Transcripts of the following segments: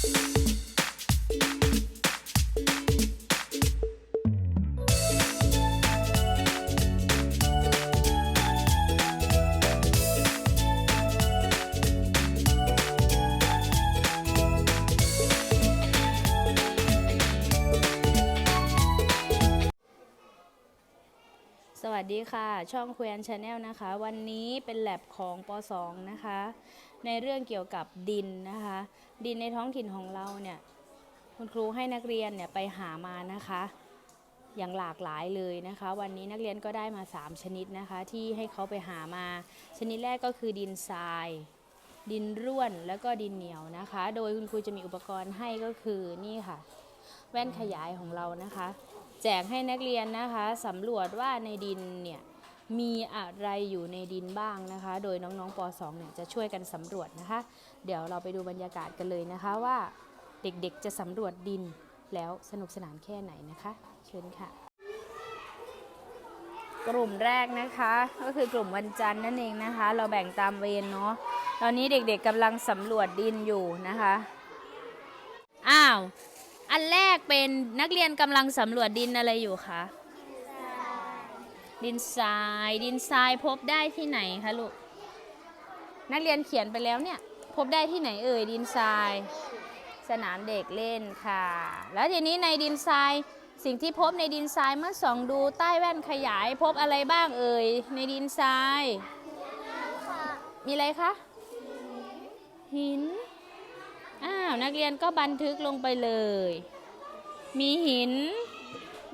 สวัสดีค่ะ ช่องควีนชาแนลนะคะ วันนี้เป็นแลบของป .2 นะคะ ในเรื่องเกี่ยวกับดินนะคะ ดินในท้องถิ่นของเราเนี่ยคุณครูให้นักเรียนเนี่ยไปหามานะคะ อย่างหลากหลายเลยนะคะ วันนี้นักเรียนก็ได้มา 3 ชนิดนะคะ ที่ให้เขาไปหามา ชนิดแรกก็คือดินทราย ดินร่วนแล้วก็ดินเหนียวนะคะ โดยคุณครูจะมีอุปกรณ์ให้ก็คือนี่ค่ะ แว่นขยายของเรานะคะ แจกให้นักเรียนนะคะสำรวจว่าในดินเนี่ยมีอะไรอยู่ในดินบ้างนะคะ โดยน้องๆป .2 เนี่ยจะช่วยกันสำรวจนะคะ เดี๋ยวเราไปดูบรรยากาศกันเลยนะคะว่าเด็กๆจะสำรวจดินแล้วสนุกสนานแค่ไหนนะคะ เชิญค่ะ กลุ่มแรกนะคะ ก็คือกลุ่มวันจันทร์นั่นเองนะคะ เราแบ่งตามเวรเนาะตอนนี้เด็กๆกำลังสำรวจดินอยู่นะคะ อ้าว อันแรกเป็นนักเรียนกำลังสำรวจดินอะไรอยู่คะดินทรายดินทรายพบได้ที่ไหนคะลูกนักเรียนเขียนไปแล้วเนี่ย พบได้ที่ไหนเอ่ยดินทราย สนามเด็กเล่นค่ะ แล้วทีนี้ในดินทรายสิ่งที่พบในดินทรายเมื่อส่องดูใต้แว่นขยายพบอะไรบ้างเอ่ยในดินทราย มีอะไรคะ หิน อ้าวนักเรียนก็บันทึกลงไปเลย มีหิน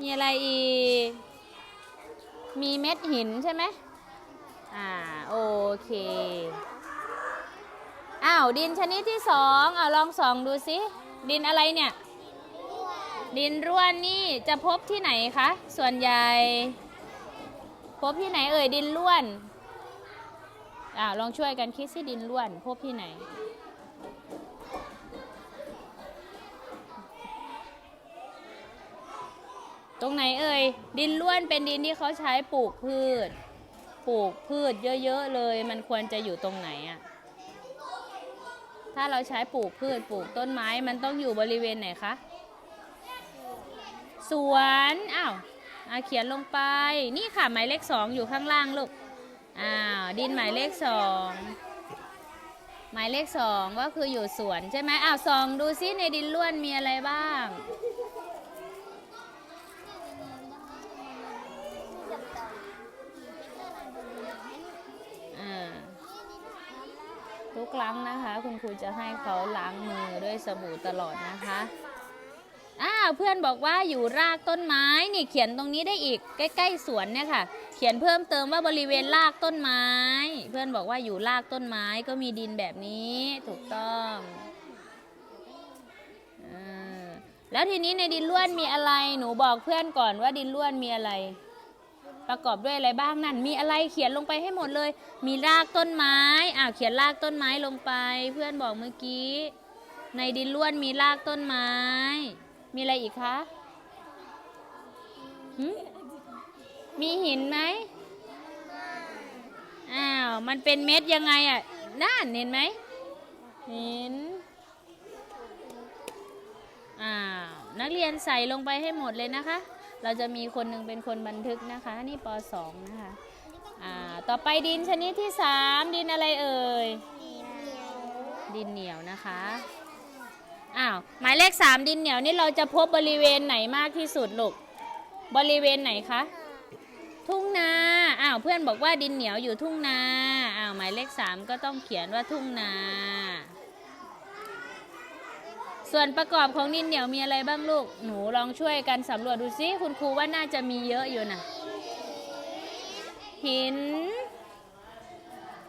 มีอะไรอีก มีเม็ดหินใช่ไหมอ่าโอเค อ้าวดินชนิดที่สองเอาลองส่องดูสิดินอะไรเนี่ย ดินร่วนนี่จะพบที่ไหนคะ ส่วนใหญ่ พบที่ไหนเอ่ยดินร่วนอ่าลองช่วยกันคิดสิดินร่วน พบที่ไหน ตรงไหนเอ่ยดินล้วนเป็นดินที่เขาใช้ปลูกพืช ปลูกพืชเยอะๆเลย มันควรจะอยู่ตรงไหนอะ ถ้าเราใช้ปลูกพืชปลูกต้นไม้มันต้องอยู่บริเวณไหนคะ สวนอ้าวอาเขียนลงไป นี่ค่ะหมายเลขสองอยู่ข้างล่างลูก อ้าวดินหมายเลขสองหมายเลขสองก็คืออยู่สวนใช่ไหมอ้าวสองดูซิในดินล้วนมีอะไรบ้าง ทุกครั้งนะคะ คุณครูจะให้เขาล้างมือด้วยสบู่ตลอดนะคะอ้าเพื่อนบอกว่าอยู่รากต้นไม้นี่เขียนตรงนี้ได้อีกใกล้ๆสวนเนี่ยค่ะ เขียนเพิ่มเติมว่าบริเวณรากต้นไม้ เพื่อนบอกว่าอยู่รากต้นไม้ก็มีดินแบบนี้ถูกต้องอ่าแล้วทีนี้ในดินล้วนมีอะไร หนูบอกเพื่อนก่อนว่าดินล้วนมีอะไร ประกอบด้วยอะไรบ้างนั่น มีอะไรเขียนลงไปให้หมดเลย มีรากต้นไม้อ่าเขียนรากต้นไม้ลงไป เพื่อนบอกเมื่อกี้ ในดินล้วนมีรากต้นไม้ มีอะไรอีกคะมีหินไหมอ้าว มันเป็นเม็ดยังไงอะน่านเห็นไหมเหินอ้าว นักเรียนใส่ลงไปให้หมดเลยนะคะ เราจะมีคนหนึ่งเป็นคนบันทึกนะคะ นี่ป .2 นะคะอ่าต่อไปดินชนิดที่ 3 ดินอะไรเอ่ย ดินเหนียวนะคะอ้าวหมายเลข 3 ดินเหนียวนี่เราจะพบบริเวณไหนมากที่สุดลูกบริเวณไหนคะทุ่งนาอ้าวเพื่อนบอกว่าดินเหนียวอยู่ทุ่งนาอ้าวหมายเลข 3 ก็ต้องเขียนว่าทุ่งนา ส่วนประกอบของดินเหนียวมีอะไรบ้างลูก หนูลองช่วยกันสำรวจดูซิคุณครูว่าน่าจะมีเยอะอยู่นะหิน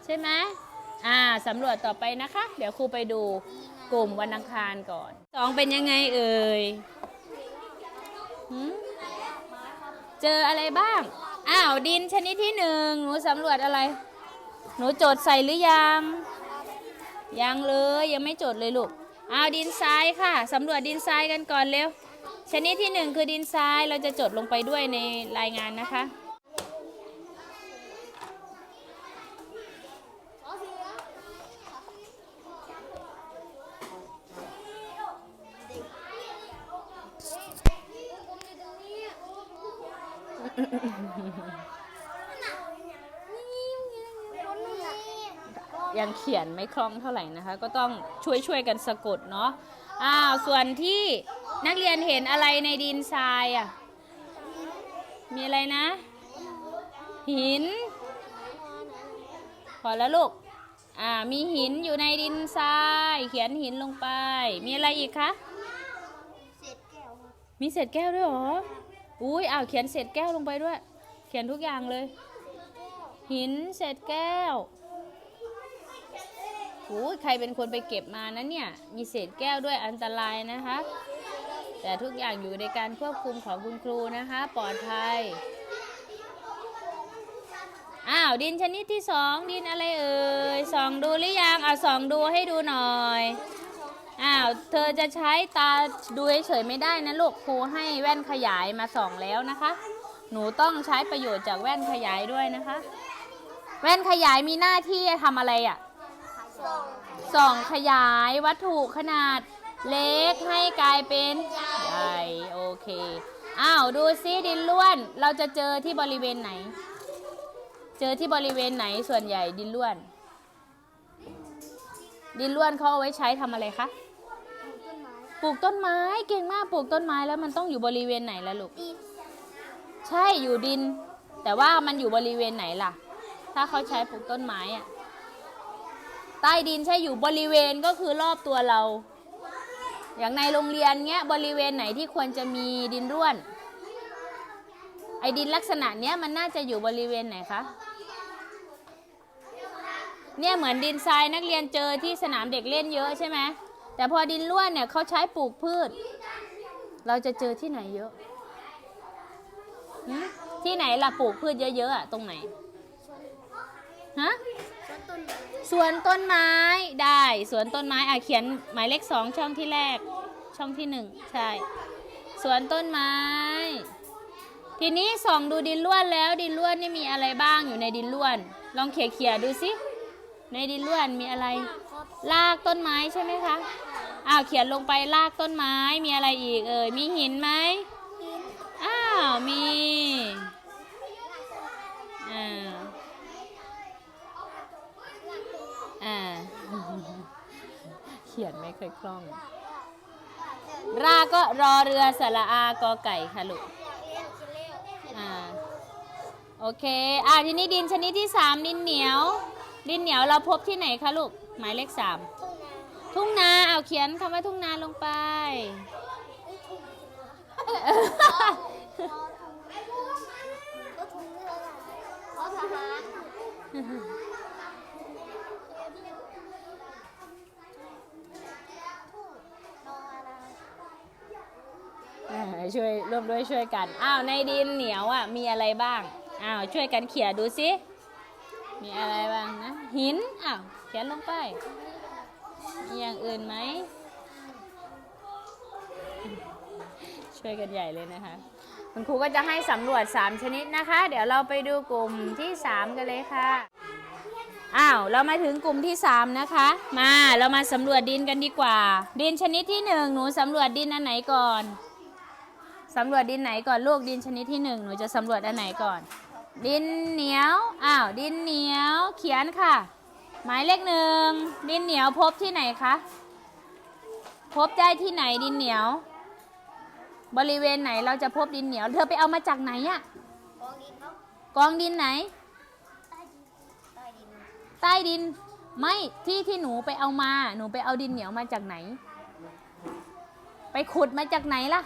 ใช่ไหมอ่าสำรวจต่อไปนะคะ เดี๋ยวครูไปดูกลุ่มวันอังคารก่อนสองเป็นยังไงเอ่ยเจออะไรบ้าง อ้าวดินชนิดที่หนึ่งหนูสำรวจอะไร หนูโจทย์ใส่หรือยัง ยังเลยยังไม่โจดเลยลูก เอาดินทรายค่ะสำรวจดินทรายกันก่อนเร็ว ชนิดที่หนึ่งคือดินทรายเราจะจดลงไปด้วยในรายงานนะคะ Mm-mm. ยังเขียนไม่คล่องเท่าไหร่นะคะ ก็ต้องช่วยช่วยๆกันสะกดเนาะอ้าวส่วนที่นักเรียนเห็นอะไรในดินทรายอะมีอะไรนะ หิน พอแล้วลูกอ่ามีหินอยู่ในดินทราย เขียนหินลงไป มีอะไรอีกคะเศษแก้วครับมีเศษแก้วด้วยเหรออุ้ยอ้าวเขียนเศษแก้วลงไปด้วย เขียนทุกอย่างเลย หินเศษแก้ว อุ้ยใครเป็นคนไปเก็บมานะเนี่ย มีเศษแก้วด้วยอันตรายนะคะ แต่ทุกอย่างอยู่ในการควบคุมของคุณครูนะคะ ปลอดภัย อ้าว ดินชนิดที่สองดินอะไรเอ่ยส่องดูหรือยังอะส่องดูให้ดูหน่อย อ้าว เธอจะใช้ตาดูเฉยไม่ได้นะลูกครูให้แว่นขยายมาส่องแล้วนะคะ หนูต้องใช้ประโยชน์จากแว่นขยายด้วยนะคะ แว่นขยายมีหน้าที่ทำอะไรอะ่ะ ส่องขยายวัตถุขนาดเล็กให้กลายเป็นใหญ่โอเค อ้าว ดูซิดินล้วน เราจะเจอที่บริเวณไหน เจอที่บริเวณไหนส่วนใหญ่ดินล้วน ดินล้วนเขาเอาไว้ใช้ทำอะไรคะปลูกต้นไม้เก่งมากปลูกต้นไม้แล้วมันต้องอยู่บริเวณไหนล่ะลูกใช่อยู่ดิน แต่ว่ามันอยู่บริเวณไหนล่ะ ถ้าเขาใช้ปลูกต้นไม้อะ ใต้ดินใช่อยู่บริเวณก็คือรอบตัวเรา อย่างในโรงเรียนเงี้ยบริเวณไหนที่ควรจะมีดินร่วน ไอ้ดินลักษณะเนี้ยมันน่าจะอยู่บริเวณไหนคะเนี่ยเหมือนดินทรายนักเรียนเจอที่สนามเด็กเล่นเยอะใช่ไหมแต่พอดินร่วนเนี่ยเขาใช้ปลูกพืช เราจะเจอที่ไหนเยอะ ที่ไหนล่ะปลูกพืชเยอะๆอะตรงไหนฮะ ต้นไม้สวนต้นไม้ได้สวนต้นไม้อะเขียนหมายเลขสองช่องที่แรก ช่องที่หนึ่งใช่สวนต้นไม้ ทีนี้ส่องดูดินล้วนแล้ว ดินล้วนนี่มีอะไรบ้างอยู่ในดินล้วน ลองเขี่ยเขี่ยดูสิในดินล้วนมีอะไรครับรากต้นไม้ใช่ไหมคะอ้าวเขียนลงไปรากต้นไม้มีอะไรอีกเอ่ยมีหินไหมดินอ้าวมีอ่าอ่า เขียนไม่เคยคล่อง รากก็รอเรือสระอากอไก่ค่ะลูกเรียนคิเลวอ่าโอเค อ่าทีนี้ดินชนิดที่สามดินเหนียว ดินเหนียวเราพบที่ไหนคะลูก หมายเลขสามทุ่งนาทุ่งนาเอาเขียนคำว่าทุ่งนาลงไปเอ้ยทุ่งนาก็ทุ่งเรือเพราะทหารทุ่งนอนา อ่าช่วยร่วมด้วยช่วยกัน อ้าวในดินเหนียวอะมีอะไรบ้าง อ้าวช่วยกันเขี่ยดูสิ มีอะไรบ้างนะ หิน อ้าวเขียนลงไป มีอย่างอื่นไหม ช่วยกันใหญ่เลยนะคะ คุณครูก็จะให้สำรวจ 3 ชนิดนะคะ เดี๋ยวเราไปดูกลุ่มที่ 3 กันเลยค่ะอ้าวเรามาถึงกลุ่มที่ 3 นะคะ มาเรามาสำรวจดินกันดีกว่า ดินชนิดที่ 1 หนูสำรวจดินอันไหนก่อน สำรวจดินไหนก่อนลูกดินชนิดที่1หนูจะสำรวจอันไหนก่อน ดินเหนียวอ้าวดินเหนียวเขียนค่ะ หมายเลขหนึ่งดินเหนียวพบที่ไหนคะพบได้ที่ไหนดินเหนียว บริเวณไหนเราจะพบดินเหนียว เธอไปเอามาจากไหนอะกองดินครับกองดินไหน ใต้ดินใต้ดินไม่ที่ที่หนูไปเอามา หนูไปเอาดินเหนียวมาจากไหน ไปขุดมาจากไหนล่ะ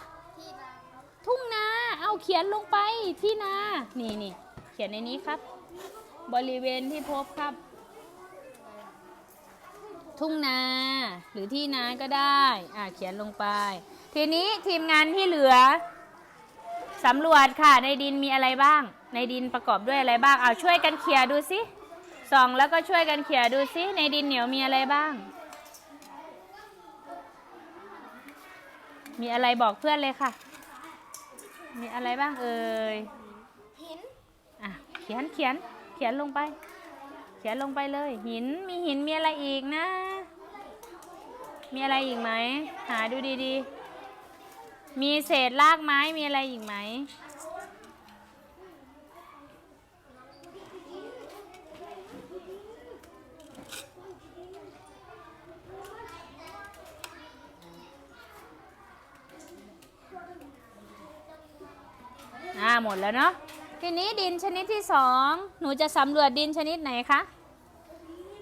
ทุ่งนา เอาเขียนลงไปที่นา นี่นี่เขียนในนี้ครับ บริเวณที่พบครับ ทุ่งนา หรือที่นาก็ได้ อ่าเขียนลงไป ทีนี้ทีมงานที่เหลือสำรวจค่ะ ในดินมีอะไรบ้าง ในดินประกอบด้วยอะไรบ้าง เอาช่วยกันเขี่ยดูสิส่องแล้วก็ช่วยกันเขี่ยดูสิในดินเหนียวมีอะไรบ้าง มีอะไรบอกเพื่อนเลยค่ะ มีอะไรบ้างเอ่ยหินอะเขียนเขียนเขียนลงไป เขียนลงไปเลย หินมีหินมีอะไรอีกนะ มีอะไรอีกไหมหาดูดีๆ มีเศษรากไม้มีอะไรอีกไหม หมดแล้ว เนาะทีนี้ดินชนิดที่สองหนูจะสำรวจดินชนิดไหนคะ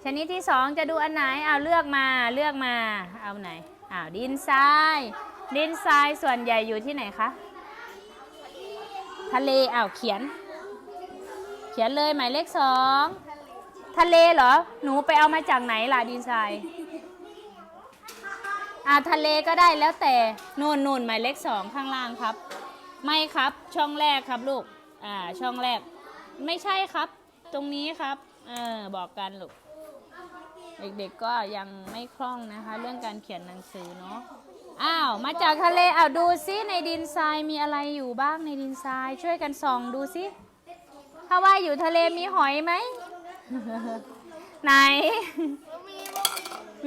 ชนิดที่สองจะดูอันไหนเอาเลือกมาเลือกมาเอาไหนอ้าวดินทรายดินทรายส่วนใหญ่อยู่ที่ไหนคะทะเลอ้าวเขียน เขียนเลยหมายเลขสองทะเลเหรอหนูไปเอามาจากไหนล่ะดินทรายอ่าทะเลก็ได้แล้วแต่นู่นนู่นหมายเลขสองข้างล่างครับ ไม่ครับช่องแรกครับลูก อ่าช่องแรก ไม่ใช่ครับ ตรงนี้ครับ เออบอกกันลูก เด็กๆก็ยังไม่คล่องนะคะ เรื่องการเขียนหนังสือเนาะอ้าวมาจากทะเลอ้าวดูซิในดินทรายมีอะไรอยู่บ้างในดินทราย ช่วยกันส่องดูซิถ้าว่าอยู่ทะเลมีหอยไหมไหน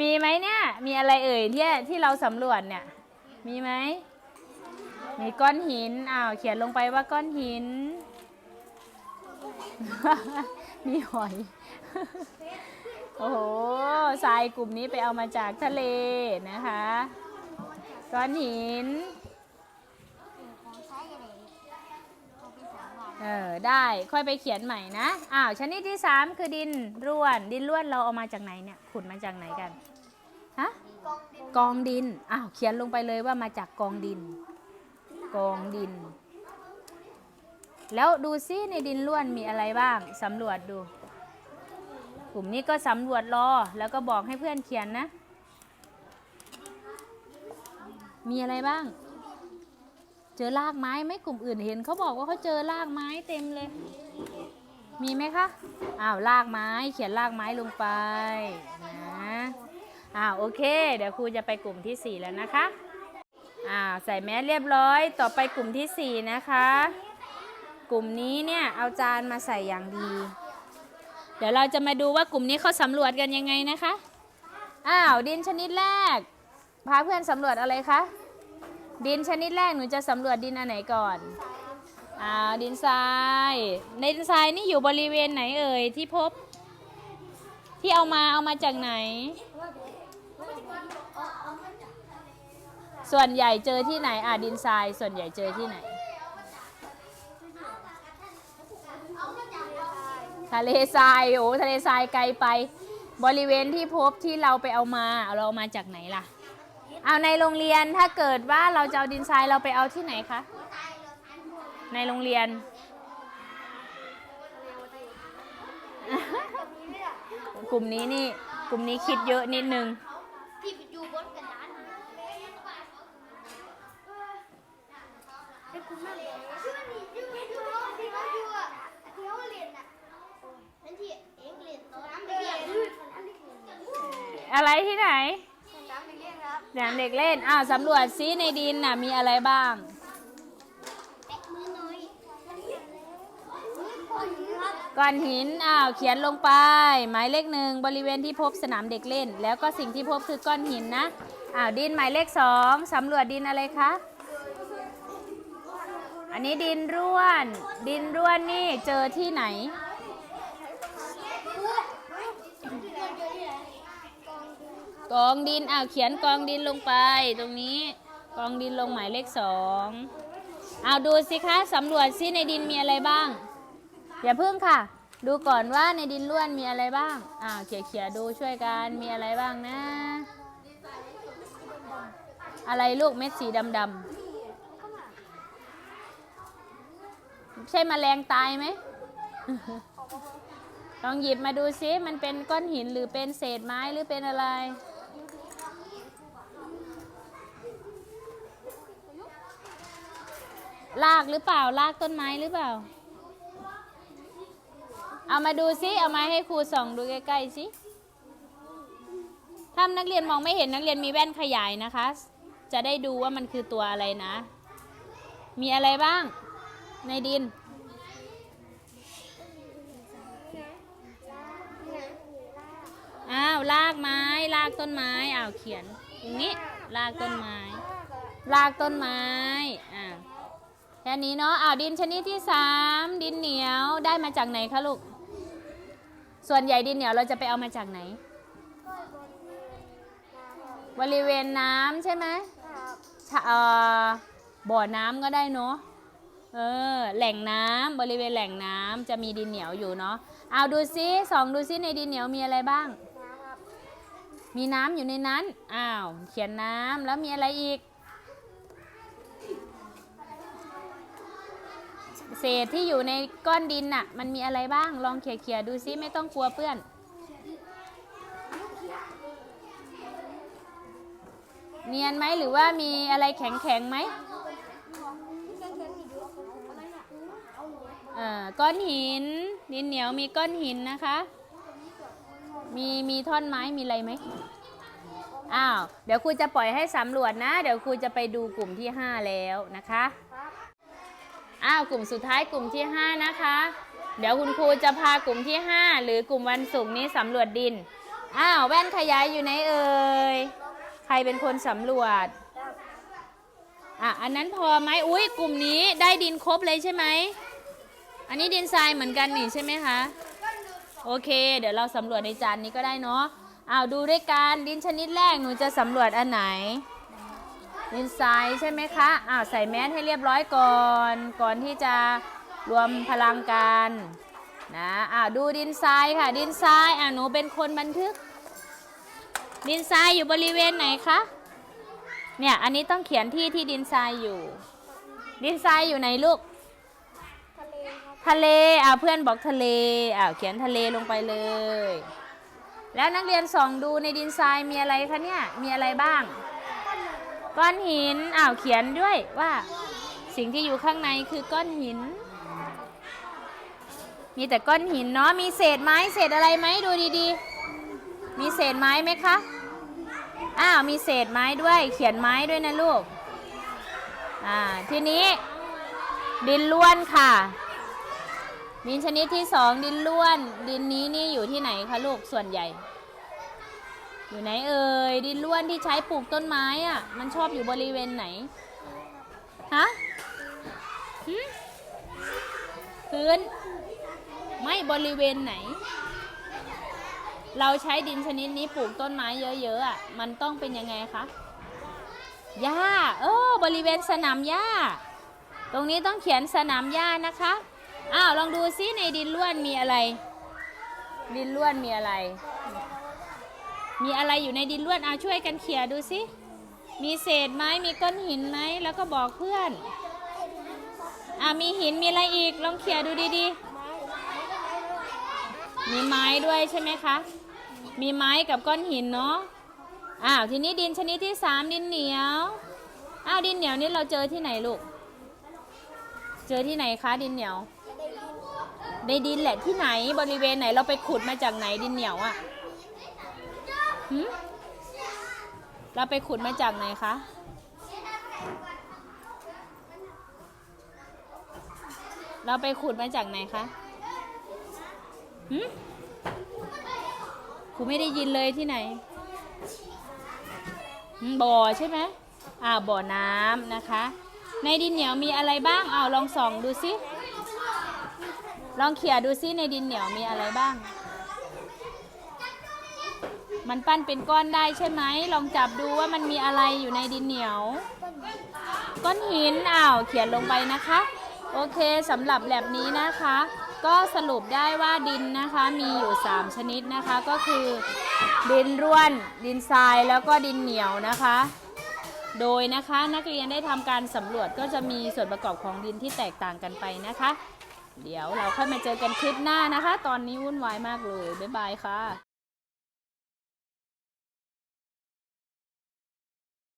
มีไหมเนี่ย มีอะไรเอ่ยที่ที่เราสำรวจเนี่ย มีไหม มีก้อนหิน อ้าว เขียนลงไปว่าก้อนหิน มีหอย โอ้โห ทรายกลุ่มนี้ไปเอามาจากทะเลนะคะ ก้อนหิน เออ ได้ค่อยไปเขียนใหม่นะ อ้าว ชนิดที่ 3 คือดินร่วน ดินร่วนเราเอามาจากไหนเนี่ย ขุดมาจากไหนกัน ฮะ กองดิน อ้าว เขียนลงไปเลยว่ามาจากกองดิน กองดิน แล้วดูซิในดินร่วนมีอะไรบ้างสำรวจดู กลุ่มนี้ก็สำรวจรอ แล้วก็บอกให้เพื่อนเขียนนะ มีอะไรบ้าง เจอรากไม้ไหมกลุ่มอื่นเห็นเขาบอกว่าเขาเจอรากไม้เต็มเลย มีไหมคะอ้าวรากไม้เขียนรากไม้ลงไปนะอ้าวโอเค เดี๋ยวครูจะไปกลุ่มที่ 4 แล้วนะคะ อ้าใส่แมสเรียบร้อย ต่อไปกลุ่มที่ 4 นะคะ กลุ่มนี้เนี่ยเอาจานมาใส่อย่างดี เดี๋ยวเราจะมาดูว่ากลุ่มนี้เขาสำรวจกันยังไงนะคะ อ้าวดินชนิดแรก พาเพื่อนสำรวจอะไรคะ ดินชนิดแรกหนูจะสำรวจดินอันไหนก่อนอ้าวดินทรายในดินทรายนี่อยู่บริเวณไหนเอ่ยที่พบ ที่เอามาเอามาจากไหน ส่วนใหญ่เจอที่ไหนอะดินทรายส่วนใหญ่เจอที่ไหน ทะเลทรายโอ้ทะเลทรายไกลไป บริเวณที่พบที่เราไปเอามาเอาเราเอามาจากไหนล่ะ เอาในโรงเรียนถ้าเกิดว่าเราจะเอาดินทรายเราไปเอาที่ไหนคะในโรงเรียนกลุ่มนี้นี่กลุ่มนี้คิดเยอะนิดนึง ที่อยู่บนกระดานไอ้คุณแม่ชื่อนี่ชื่อนี่ชื่อที่เขาอยู่อะที่เขาเรียนอะนั่นที่เอ็งเรียนตอนนั้นเรียนอันนี้เรียน อะไรที่ไหนสนามเรียนครับสนามเด็กเล่นอ้าวสำรวจซิในดินน่ะมีอะไรบ้าง แตะมือหน่อยมือคนครับก้อนหินอ้าวเขียนลงไป หมายเลขหนึ่งบริเวณที่พบสนามเด็กเล่น แล้วก็สิ่งที่พบคือก้อนหินนะอ้าวดินหมายเลขสองสำรวจดินอะไรคะอันนี้ดินร่วน ดินร่วนนี่เจอที่ไหน กองดินอ้าวเขียนกองดินลงไปตรงนี้ กองดินลงหมายเลขสองเอาดูสิคะสำรวจซิในดินมีอะไรบ้าง อย่าเพิ่งค่ะ ดูก่อนว่าในดินล้วนมีอะไรบ้างอ่าเขี่ยเขี่ยดูช่วยกันมีอะไรบ้างนะ อะไรลูกเม็ดสีดำดำใช่แมลงตายไหมลองหยิบมาดูซิมันเป็นก้อนหินหรือเป็นเศษไม้หรือเป็นอะไร ลากหรือเปล่าลากต้นไม้หรือเปล่า เอามาดูซิเอามาให้ครูส่องดูใกล้ๆสิถ้านักเรียนมองไม่เห็นนักเรียนมีแว่นขยายนะคะ จะได้ดูว่ามันคือตัวอะไรนะ มีอะไรบ้าง ในดิน อ้าวลากไม้ลากต้นไม้อ้าวเขียนตรงนี้ลากต้นไม้ ลากต้นไม้ อ่า แค่นี้เนาะอ้าวดินชนิดที่สามดินเหนียวได้มาจากไหนคะลูก ส่วนใหญ่ดินเหนียวเราจะไปเอามาจากไหน บริเวณน้ำใช่ไหมบ่อน้ำก็ได้เนาะเออแหล่งน้ำบริเวณแหล่งน้ำจะมีดินเหนียวอยู่เนาะเอาดูซิสองดูซิในดินเหนียวมีอะไรบ้าง มีน้ำอยู่ในนั้นอ้าวเขียนน้ำแล้วมีอะไรอีก เศษที่อยู่ในก้อนดินน่ะ มันมีอะไรบ้าง ลองเขี่ยๆดูซิไม่ต้องกลัวเปื้อน เนียนไหมหรือว่ามีอะไรแข็งๆไหมเอ่อก้อนหินดินเหนียวมีก้อนหินนะคะ มีมีท่อนไม้มีอะไรไหมอ้าว เดี๋ยวครูจะปล่อยให้สำรวจนะ เดี๋ยวครูจะไปดูกลุ่มที่ 5 แล้วนะคะ อ้าวกลุ่มสุดท้ายกลุ่มที่ 5 นะคะ เดี๋ยวคุณครูจะพากลุ่มที่ 5 หรือกลุ่มวันศุกร์นี้สำรวจดิน อ้าวแว่นขยายอยู่ไหนเอ่ย ใครเป็นคนสำรวจ อะอันนั้นพอไหมอุ้ยกลุ่มนี้ได้ดินครบเลยใช่ไหม อันนี้ดินทรายเหมือนกันนี่ใช่ไหมคะ โอเค เดี๋ยวเราสำรวจในจานนี้ก็ได้เนาะอ้าวดูด้วยกันดินชนิดแรกหนูจะสำรวจอันไหน ดินทรายใช่ไหมคะอ้าวใส่แมสให้เรียบร้อยก่อน ก่อนที่จะรวมพลังกันนะอ้าวดูดินทรายค่ะ ดินทรายอะหนูเป็นคนบันทึก ดินทรายอยู่บริเวณไหนคะเนี่ยอันนี้ต้องเขียนที่ที่ดินทรายอยู่ ดินทรายอยู่ไหนลูกทะเลอ่าเพื่อนบอกทะเลอ่าเขียนทะเลลงไปเลย แล้วนักเรียนส่องดูในดินทรายมีอะไรคะเนี่ยมีอะไรบ้าง ก้อนหิน อ้าวเขียนด้วยว่า สิ่งที่อยู่ข้างในคือก้อนหิน มีแต่ก้อนหินเนาะ มีเศษไม้เศษอะไรไหมดูดีๆ มีเศษไม้ไหมคะ อ้าวมีเศษไม้ด้วย เขียนไม้ด้วยนะลูก อ่าทีนี้ ดินล้วนค่ะดินชนิดที่สองดินล้วน ดินนี้นี่อยู่ที่ไหนคะลูกส่วนใหญ่ อยู่ไหนเอ่ยดินล้วนที่ใช้ปลูกต้นไม้อะ่ะ มันชอบอยู่บริเวณไหนฮะพื้น ไม่บริเวณไหน เราใช้ดินชนิดนี้ปลูกต้นไม้เยอะๆอะมันต้องเป็นยังไงคะหญ้าเออบริเวณสนามหญ้า ตรงนี้ต้องเขียนสนามหญ้านะคะอ้าวลองดูซิในดินล้วนมีอะไร ดินล้วนมีอะไร มีอะไรอยู่ในดินล้วนเอาช่วยกันเขี่ยดูซิมีเศษไหมมีก้อนหินไหมแล้วก็บอกเพื่อนอ่ามีหินมีอะไรอีกลองเขี่ยดูดีๆ มีไม้ด้วยใช่ไหมคะ มีไม้กับก้อนหินเนาะอ้าวทีนี้ดินชนิดที่สามดินเหนียวอ้าวดินเหนียวนี่เราเจอที่ไหนลูก เจอที่ไหนคะดินเหนียวในดินแหละที่ไหนบริเวณไหนเราไปขุดมาจากไหนดินเหนียวอะ่ะ เราไปขุดมาจากไหนคะ เราไปขุดมาจากไหนคะหึครูไม่ได้ยินเลยที่ไหนบ่อใช่ไหมอ่าบ่อน้ำนะคะ ในดินเหนียวมีอะไรบ้างเอาลองส่องดูสิ ลองเขี่ยดูซิในดินเหนียวมีอะไรบ้าง มันปั้นเป็นก้อนได้ใช่ไหม ลองจับดูว่ามันมีอะไรอยู่ในดินเหนียว ก้อนหินอ้าวเขียนลงไปนะคะ โอเคสำหรับแลบนี้นะคะ ก็สรุปได้ว่าดินนะคะมีอยู่ 3 ชนิดนะคะ ก็คือดินร่วน ดินทรายแล้วก็ดินเหนียวนะคะ โดยนะคะนักเรียนได้ทำการสำรวจก็จะมีส่วนประกอบของดินที่แตกต่างกันไปนะคะ เดี๋ยวเราค่อยมาเจอกันคลิปหน้านะคะ ตอนนี้วุ่นวายมากเลย บ๊ายบายค่ะ